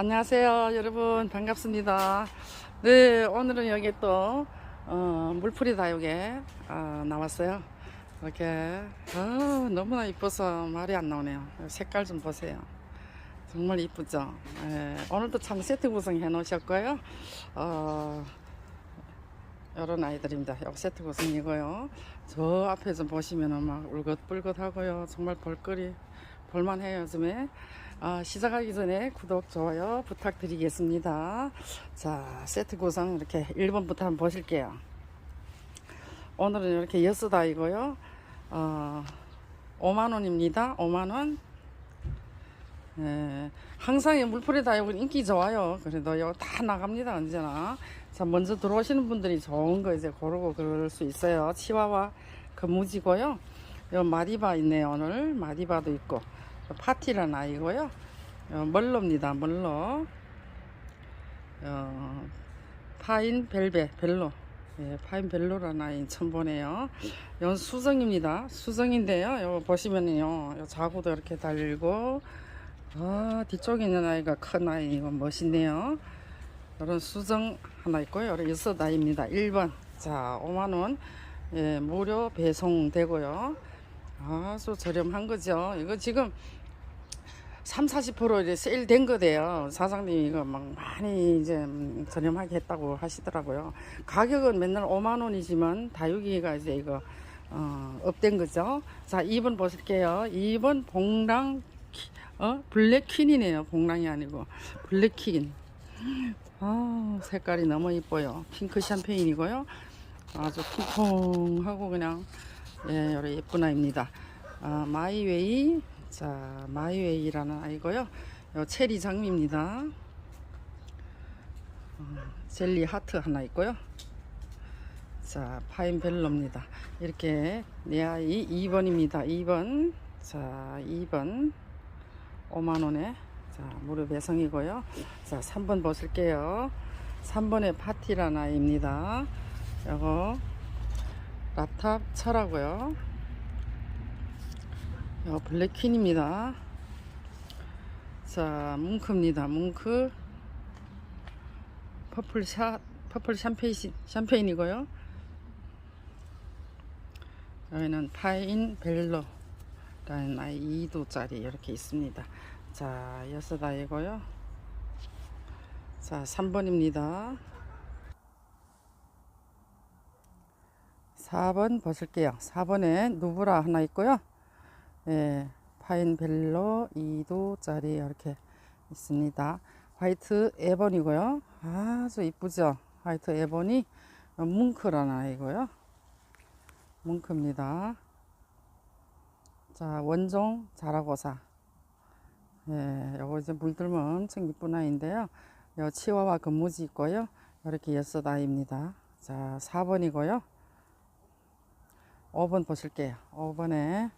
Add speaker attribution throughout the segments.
Speaker 1: 안녕하세요 여러분. 반갑습니다. 네 오늘은 여기 또 어, 물풀이 다육에 어, 나왔어요. 이렇게 어, 너무나 이뻐서 말이 안 나오네요. 색깔 좀 보세요. 정말 이쁘죠? 예, 오늘도 참 세트 구성 해 놓으셨고요. 어, 이런 아이들입니다. 요 세트 구성이고요. 저 앞에 좀 보시면은 막 울긋불긋 하고요. 정말 볼거리 볼만해요 요즘에 아, 시작하기 전에 구독, 좋아요 부탁드리겠습니다. 자, 세트 구성 이렇게 1번부터 한번 보실게요. 오늘은 이렇게 여섯 아이고요. 어, 5만원입니다. 5만원. 예, 항상 이 물풀이 다육은 인기 좋아요. 그래도 이거 다 나갑니다. 언제나. 자, 먼저 들어오시는 분들이 좋은 거 이제 고르고 그럴 수 있어요. 치와와 금무지고요. 요 마디바 있네요. 오늘 마디바도 있고. 파티라는 아이고요. 어, 멀로입니다. 멀로. 어, 파인 벨베 벨로. 예, 파인 벨로라는 아이 처음 보네요. 이건 수정입니다. 수정인데요. 요 보시면요. 요 자구도 이렇게 달리고 아, 뒤쪽에 있는 아이가 큰 아이 이거 멋있네요. 이런 수정 하나 있고요. 이런 여섯 아이입니다. 1번. 자, 5만 원. 예, 무료 배송되고요. 아주 저렴한 거죠. 이거 지금 3, 40% 이제 세일된 거대요. 사장님이 이거 막 많이 이제 음, 저렴하게 했다고 하시더라고요. 가격은 맨날 5만 원이지만 다육이가 이제 이거 어, 업된 거죠. 자, 2번 보실게요. 2번 봉랑 키- 어? 블랙퀸이네요. 봉랑이 아니고 블랙퀸. 아, 색깔이 너무 이뻐요. 핑크 샴페인이고요. 아주 핑퐁하고 그냥 예, 여러 예쁜 아이입니다. 아, 마이웨이 자 마이웨이라는 아이고요. 요 체리 장미입니다. 어, 젤리 하트 하나 있고요. 자 파인벨로입니다. 이렇게 네 아이 2번입니다. 2번 자 2번 5만 원에 자 무료 배송이고요. 자 3번 보실게요. 3번에 파티라는 아이입니다. 요거 라탑 철하고요. 요 블랙퀸입니다. 자, 뭉크입니다. 뭉크. 퍼플 샤, 퍼플 샴페인, 샴페인이고요. 여기는 파인 벨로라는 아이 2도짜리 이렇게 있습니다. 자, 여섯 아이고요. 자, 3번입니다. 4번 보실게요. 4번에 누브라 하나 있고요. 예, 파인벨로 2도짜리 이렇게 있습니다. 화이트 에본이고요. 아주 이쁘죠? 화이트 에본이 뭉크라는 아이고요. 뭉크입니다. 자, 원종 자라고사. 예, 요거 이제 물들면 엄청 이쁜 아이인데요. 요 치와와 근무지 있고요. 이렇게 여섯 아이입니다. 자, 4번이고요. 5번 보실게요. 5번에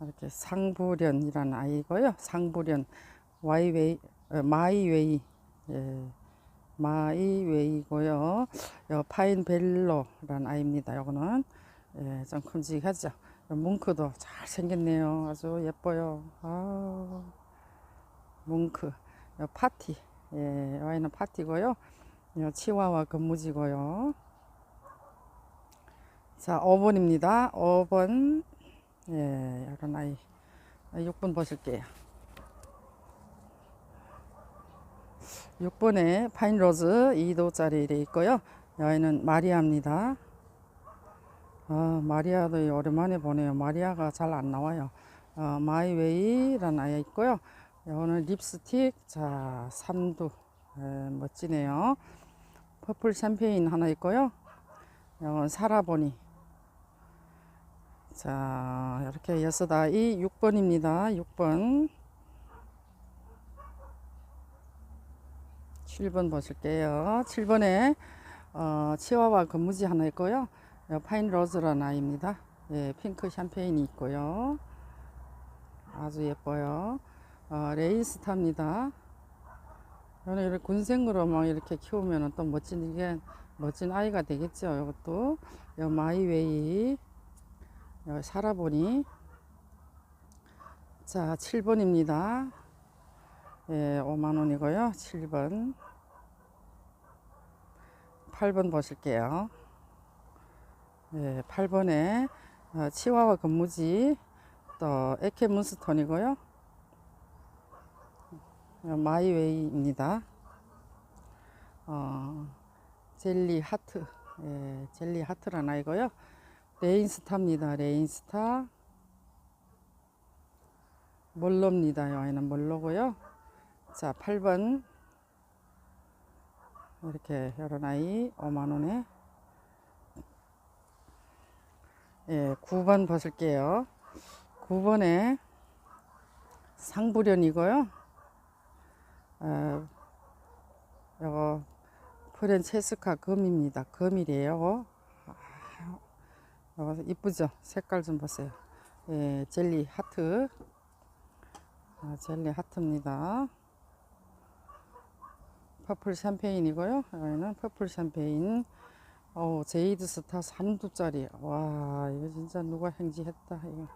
Speaker 1: 이렇게 상부련이라는 아이고요. 상부련 와이웨이 어, 마이웨이 예, 마이웨이고요. 요 파인벨로라는 아이입니다. 요거는 예, 좀 큼직하죠. 요 뭉크도 잘 생겼네요. 아주 예뻐요. 아, 뭉크 요 파티 예, 와이는 파티고요. 요 치와와 근무지고요. 자, 5번입니다. 5번. 예, 이런 아이. 6번 보실게요. 6번에 파인로즈 2도짜리 돼 있고요. 여기는 마리아입니다. 아, 마리아도 오랜만에 보네요. 마리아가 잘 안 나와요. 어, 마이웨이라는 아이 있고요. 여기는 립스틱. 자, 3도. 예, 멋지네요. 퍼플 샴페인 하나 있고요. 이건 사라보니. 자, 이렇게 여섯 아이 6번입니다. 6번. 7번 보실게요. 7번에 어, 치와와 근무지 하나 있고요. 요 파인 로즈라는 아이입니다. 예, 핑크 샴페인이 있고요. 아주 예뻐요. 어, 레이스타입니다. 저는 이렇게 군생으로 막 이렇게 키우면 또 멋진 이게 멋진 아이가 되겠죠. 이것도 요 마이웨이 요 살아보니 자, 7번입니다. 예, 5만원이고요. 7번. 8번 보실게요. 예, 8번에 어, 치와와 근무지 또 에케 문스톤이고요. 어, 마이웨이입니다. 어, 젤리 하트, 예, 젤리 하트란 아이고요. 레인스타입니다. 레인스타. 몰로입니다. 이 아이는 몰로고요. 자, 8번. 이렇게 이런 아이 5만 원에 예, 9번 보실게요. 9번에 상부련이고요. 어, 요거 프렌체스카 금입니다. 금이래요. 아, 요거 이쁘죠? 색깔 좀 보세요. 예, 젤리 하트. 아, 젤리 하트입니다. 퍼플 샴페인이고요. 여기는 퍼플 샴페인. 어 제이드 스타 3두짜리. 와, 이거 진짜 누가 행지했다. 이거.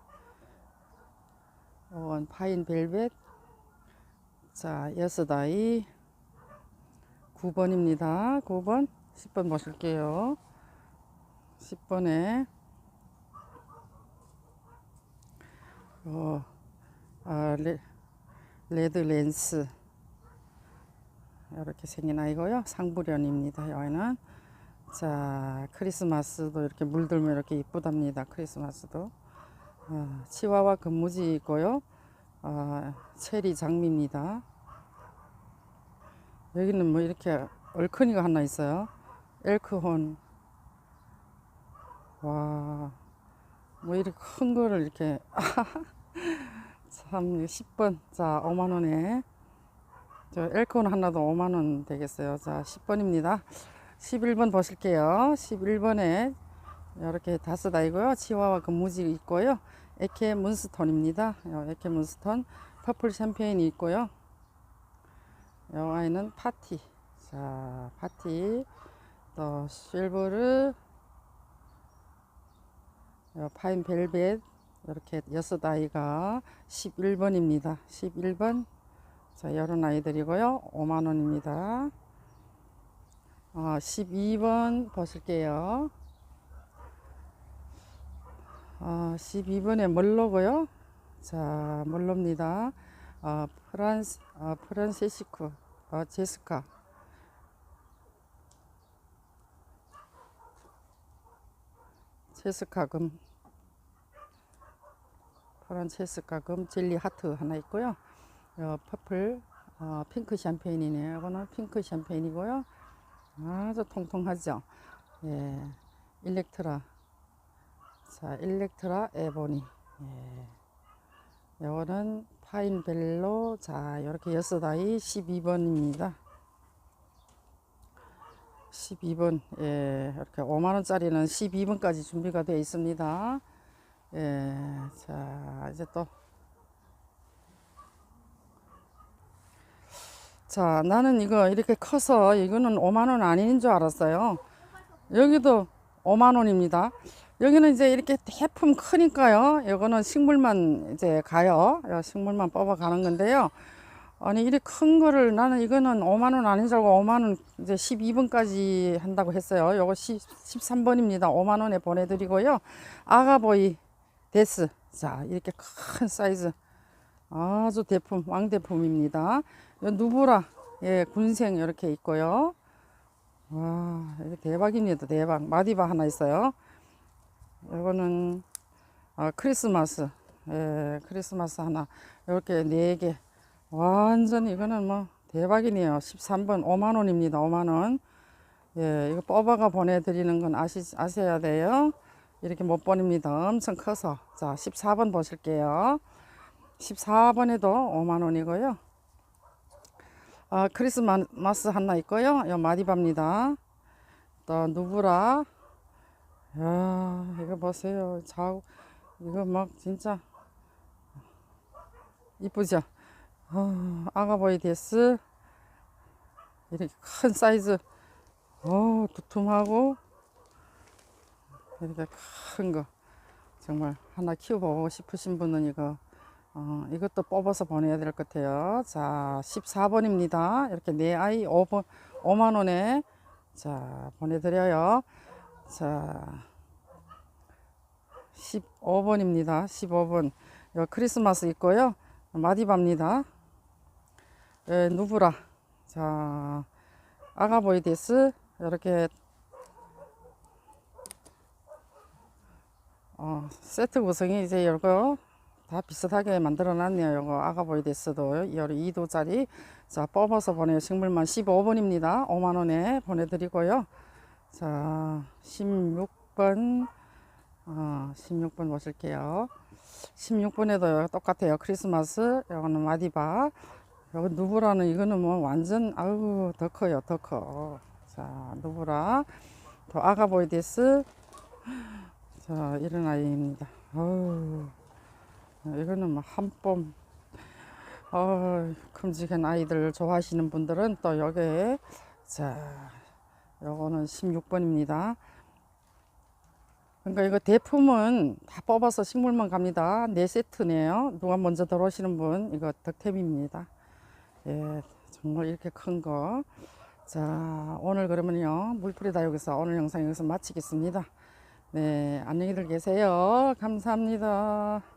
Speaker 1: 이건 파인 벨벳. 자, 여섯 아이. 9번입니다. 9번. 10번 보실게요. 10번에 어, 아, 레, 레드 렌스 이렇게 생긴 아이고요. 상부련입니다. 여기는 자 크리스마스도 이렇게 물들면 이렇게 이쁘답니다. 크리스마스도 어, 치와와 근무지 있고요. 어, 체리 장미입니다. 여기는 뭐 이렇게 얼큰이가 하나 있어요. 엘크혼 와, 뭐 이렇게 큰 거를 이렇게 참 10번 자 5만 원에 저 엘콘 하나도 5만 원 되겠어요. 자 10번입니다. 11번 보실게요. 11번에 이렇게 다섯 아이고요. 치와와 근무지 있고요. 에케 문스톤입니다. 요 에케 문스톤 퍼플 샴페인이 있고요. 요 아이는 파티. 자 파티 또 실버르 요 파인 벨벳 이렇게 여섯 아이가 11번입니다. 11번. 자, 이런 아이들이고요. 5만 원입니다. 어, 12번 보실게요. 어, 12번에 멀로고요. 자, 멀로입니다. 어, 프란스, 어, 프란세시쿠, 어, 제스카. 제스카 금. 프란체스카 금 젤리 하트 하나 있고요. 어, 퍼플 어, 핑크 샴페인이네요. 이거는 핑크 샴페인이고요. 아주 통통하죠. 예, 일렉트라. 자, 일렉트라 에보니. 예. 이거는 파인벨로. 자, 이렇게 여섯 아이 12번입니다. 12번. 예, 이렇게 5만 원짜리는 12번까지 준비가 되어 있습니다. 예, 자, 이제 또. 자, 나는 이거 이렇게 커서 이거는 5만원 아닌 줄 알았어요. 여기도 5만원입니다. 여기는 이제 이렇게 대품 크니까요. 이거는 식물만 이제 가요. 요 식물만 뽑아 가는 건데요. 아니, 이렇게 큰 거를 나는 이거는 5만원 아닌 줄 알고 5만원 이제 12번까지 한다고 했어요. 요거 10, 13번입니다. 5만원에 보내드리고요. 아가보이 데스. 자, 이렇게 큰 사이즈. 아주 대품, 왕대품입니다. 요 누브라, 예, 군생 이렇게 있고요. 와, 대박입니다. 대박. 마디바 하나 있어요. 이거는, 아, 크리스마스. 예, 크리스마스 하나. 이렇게 네 개. 완전 이거는 뭐 대박이네요. 13번 5만원입니다. 5만원. 예, 이거 뽑아가 보내드리는 건 아시, 아셔야 돼요. 이렇게 못 보냅니다. 엄청 커서. 자, 14번 보실게요. 14번에도 5만원이고요. 아, 크리스마스 하나 있고요. 요 마디바입니다. 또 누브라. 야, 이거 보세요. 자, 이거 막 진짜 이쁘죠? 어, 아가보이 데스. 이렇게 큰 사이즈. 어, 두툼하고 이렇게 큰 거. 정말 하나 키워보고 싶으신 분은 이거 어, 이것도 뽑아서 보내야 될 것 같아요. 자, 14번입니다. 이렇게 네 아이 5번, 5만 원에 자, 보내드려요. 자, 15번입니다. 15번. 요 크리스마스 있고요. 마디바입니다. 예, 누브라. 자, 아가보이데스. 이렇게 어, 세트 구성이 이제 이거 다 비슷하게 만들어 놨네요. 이거 아가보이데스도 열이 2도짜리. 자, 뽑아서 보내요. 식물만 15번입니다. 5만 원에 보내드리고요. 자, 16번. 어, 16번 보실게요. 16번에도 똑같아요. 크리스마스. 이거는 마디바. 이거 누브라는 이거는 뭐 완전 아우 더 커요. 더 커. 자, 누브라. 또 아가보이데스. 자, 이런 아이입니다. 어우, 이거는 뭐 한뼘. 어, 큼직한 아이들 좋아하시는 분들은 또 여기에 자, 요거는 16번입니다. 그러니까 이거 대품은 다 뽑아서 식물만 갑니다. 네 세트네요. 누가 먼저 들어오시는 분 이거 득템입니다. 예, 정말 이렇게 큰 거. 자, 오늘 그러면요. 물풀이다 여기서 오늘 영상 여기서 마치겠습니다. 네, 안녕히들 계세요. 감사합니다.